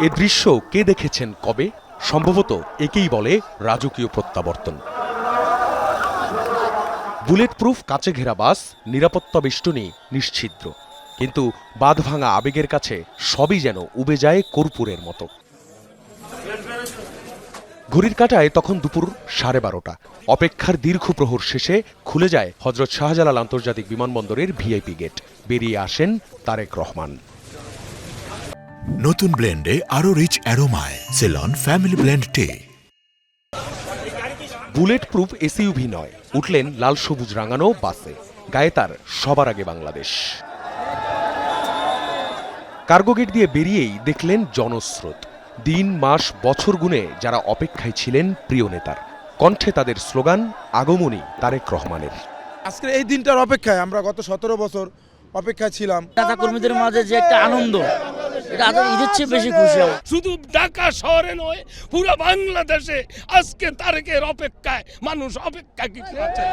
এ দৃশ্য কে দেখেছেন কবে? সম্ভবত একেই বলে রাজকীয় প্রত্যাবর্তন। বুলেট প্রুফ কাচে ঘেরা বাস, নিরাপত্তা বেষ্টনী নিশ্ছিদ্র। কিন্তু বাঁধ ভাঙা আবেগের কাছে সবই যেন উবে যায় কর্পূরের মতো। ঘড়ির কাটায় তখন দুপুর সাড়ে বারোটা। অপেক্ষার দীর্ঘ প্রহর শেষে খুলে যায় হজরত শাহজালাল আন্তর্জাতিক বিমানবন্দরের ভিআইপি গেট। বেরিয়ে আসেন তারেক রহমান। নতুন ব্লেন্ডে আরও rich অ্যারোমায় Ceylon family blend tea. Bullet proof SUV নয় উঠলেন লাল সবুজ রাঙানো বাসে গায়ে তার সবার আগে বাংলাদেশ। কার্গো গেট দিয়ে বেরিয়েই দেখলেন জনস্রোত। দিন মাস বছর গুণে যারা অপেক্ষায় ছিলেন প্রিয় নেতার। কণ্ঠে তাদের স্লোগান আগমনী তারেক রহমানের। আজকের এই দিনটার অপেক্ষায় আমরা গত সতেরো বছর অপেক্ষায় ছিলাম। নেতা কর্মীদের মাঝে যে একটা আনন্দ এটা ঈদের চেয়ে বেশি খুশি শুধু ঢাকা শহরে নয় পুরো বাংলাদেশে আজকে তারেকের অপেক্ষায় মানুষ অপেক্ষা কিছু আছে?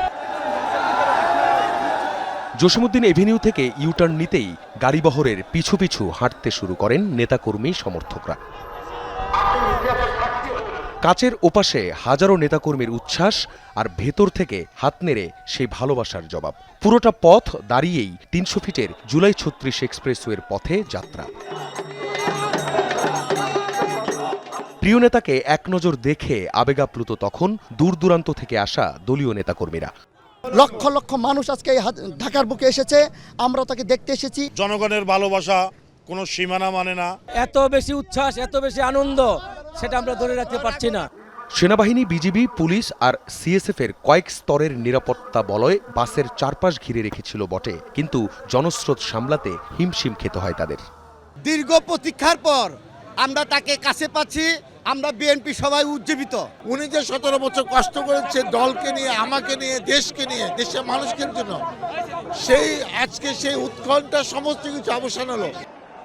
জসিমুদ্দিন এভিনিউ থেকে ইউটার্ন নিতেই গাড়িবহরের পিছু পিছু হাঁটতে শুরু করেন নেতাকর্মী সমর্থকরা। কাচের ওপাশে হাজারো নেতাকর্মীর উচ্ছ্বাস আর ভেতর থেকে হাত নেড়ে সেই ভালোবাসার জবাব। পুরোটা পথ দাঁড়িয়েই তিনশো ফিটের জুলাই ছত্রিশ এক্সপ্রেসওয়ের পথে যাত্রা। প্রিয় নেতাকে এক নজর দেখে আবেগাপ্লুত তখন দূর দূরান্ত থেকে আসা দলীয় নেতাকর্মীরা। লক্ষ লক্ষ মানুষ আজকে ঢাকার বুকে এসেছে। আমরা তাকে দেখতে এসেছি। জনগণের ভালোবাসা কোনো সীমানা মানে না। এত বেশি উচ্ছ্বাস এত বেশি আনন্দ সেটা আমরা ধরে রাখতে পারছি না। সেনাবাহিনী বিজিবি পুলিশ আর সিএসএফ এর কয়েক স্তরের নিরাপত্তা বলয় বাসের চারপাশ ঘিরে রেখেছিল বটে কিন্তু জনস্রোত সামলাতে হিমশিম খেতে হয় তাদের। দীর্ঘ প্রতীক্ষার পর আমরা তাকে কাছে পাচ্ছি আমরা বিএনপি সবাই উজ্জীবিত। উনি যে সতেরো বছর কষ্ট করেছে দলকে নিয়ে আমাকে নিয়ে দেশকে নিয়ে দেশের মানুষকে জন্য সেই আজকে সেই উৎকণ্ঠা সমস্ত কিছু অবসান হলো।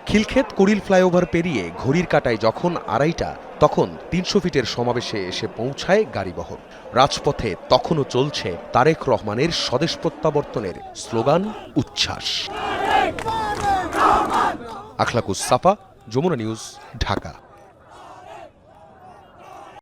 খিলক্ষেত কুড়িল ফ্লাইওভার পেরিয়ে ঘড়ির কাটায় যখন আড়াইটা তখন তিনশো ফিটের সমাবেশে এসে পৌঁছায় গাড়িবহর। রাজপথে তখনও চলছে তারেক রহমানের স্বদেশ প্রত্যাবর্তনের স্লোগান উচ্ছ্বাস। আখলাকুস সাফা যমুনা নিউজ ঢাকা।